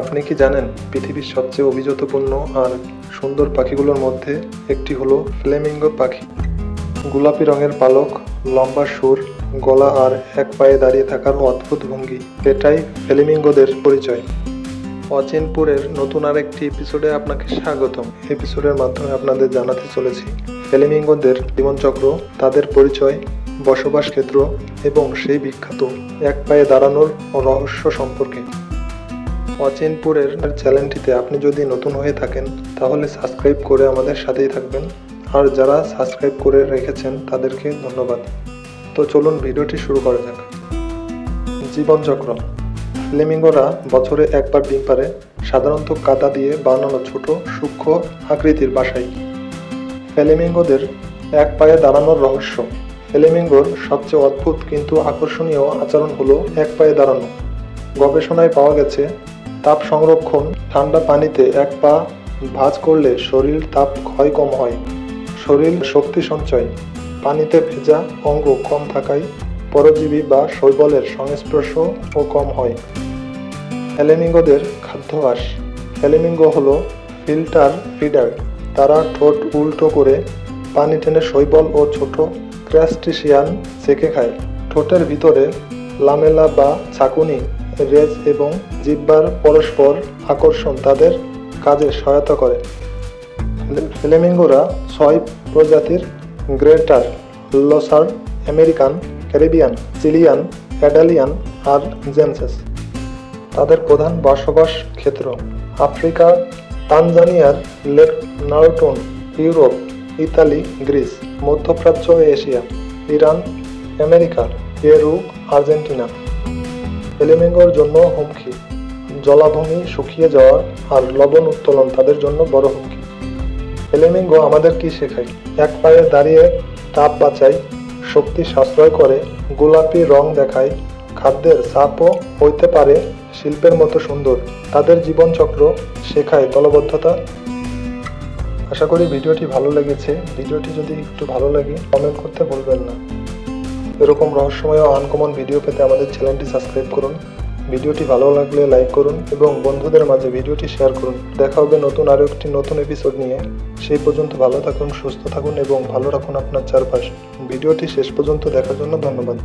আপনি কি জানেন, পৃথিবীর সবচেয়ে অভিজাতপূর্ণ আর সুন্দর পাখিগুলোর মধ্যে একটি হলো ফ্লেমিঙ্গো পাখি। গোলাপি রঙের পালক, লম্বা সুর, গলা আর এক পায়ে দাঁড়িয়ে থাকার অদ্ভুত ভঙ্গি। এটাই ফ্লেমিঙ্গোদের পরিচয়। অচিনপুরের নতুন আর একটি এপিসোডে আপনাকে স্বাগতম। এপিসোডের মাধ্যমে আপনাদের জানাতে চলেছি, ফ্লেমিঙ্গোদের জীবনচক্র, তাদের পরিচয় বসবাস ক্ষেত্র এবং সেই বিখ্যাত এক পায়ে দাঁড়ানোর রহস্য সম্পর্কে। অচিনপুরের চ্যানেলটিতে আপনি যদি নতুন হয়ে থাকেন, তাহলে সাবস্ক্রাইব করে আমাদের সাথেই থাকবেন। আর যারা সাবস্ক্রাইব করে রেখেছেন, তাদেরকে ধন্যবাদ। তো চলুন ভিডিওটি শুরু করা যাক। জীবনচক্র। ফ্লেমিঙ্গোরা বছরে একবার ডিম পারে সাধারণত কাদা দিয়ে বানানো ছোট, সূক্ষ্ম আকৃতির বাসায়। ফ্লেমিঙ্গোদের এক পায়ে দাঁড়ানোর রহস্য। ফ্লেমিঙ্গোর সবচেয়ে অদ্ভুত কিন্তু আকর্ষণীয় আচরণ হলো এক পায়ে দাঁড়ানো। গবেষণায় পাওয়া গেছে তাপ সংরক্ষণ, ঠান্ডা পানিতে এক পা ভাঁজ করলে শরীর তাপ ক্ষয় কম হয়। শরীর শক্তি সঞ্চয়। পানিতে ভেজা অঙ্গ কম থাকায় পরজীবী বা শৈবলের সংস্পর্শও কম হয়। ফ্লেমিঙ্গোদের খাদ্যাভ্যাস ফ্লেমিঙ্গো হল ফিল্টার ফিডার। তারা ঠোঁট উল্টো করে পানি টেনে শৈবল ও ছোট ক্র্যাস্টিসিয়ান চেকে খায়। ঠোঁটের ভিতরে লামেলা বা ছাকুনি রেজ এবং জিব্বার পরস্পর আকর্ষণ তাদের কাজে সহায়তা করে। ফ্লেমিঙ্গোরা ছয় প্রজাতির greater, lesser, American, Caribbean, Chilean, অ্যাডালিয়ান আর জেনসেস। তাদের প্রধান বসবাস ক্ষেত্র Africa, তানজানিয়ার lake Natron, Europe, Italy, Greece, মধ্যপ্রাচ্য Asia, Iran, America, Peru, Argentina. ফ্লেমিঙ্গোর জন্য হুমকি। জলাভূমি শুকিয়ে যাওয়া আর লবণ উত্তোলন তাদের জন্য বড় হুমকি। ফ্লেমিঙ্গো আমাদের কি শেখায়? এক পায়ে দাঁড়িয়ে তাপ বাঁচায়, শক্তি সাশ্রয় করে, গোলাপি রং দেখায়, খাদ্যের চাপও হইতে পারে, শিল্পের মতো সুন্দর। তাদের জীবনচক্র শেখায় দলবদ্ধতা। আশা করি ভিডিওটি ভালো লেগেছে। ভিডিওটি যদি একটু ভালো লাগে কমেন্ট করতে ভুলবেন না। এরকম রহস্যময় ও আনকমন ভিডিও পেতে আমাদের চ্যানেলটি সাবস্ক্রাইব করুন। ভিডিওটি ভালো লাগলে লাইক করুন এবং বন্ধুদের মাঝে ভিডিওটি শেয়ার করুন। দেখা হবে নতুন আরও একটি নতুন এপিসোড নিয়ে। সেই পর্যন্ত ভালো থাকুন, সুস্থ থাকুন এবং ভালো রাখুন আপনার চারপাশ। ভিডিওটি শেষ পর্যন্ত দেখার জন্য ধন্যবাদ।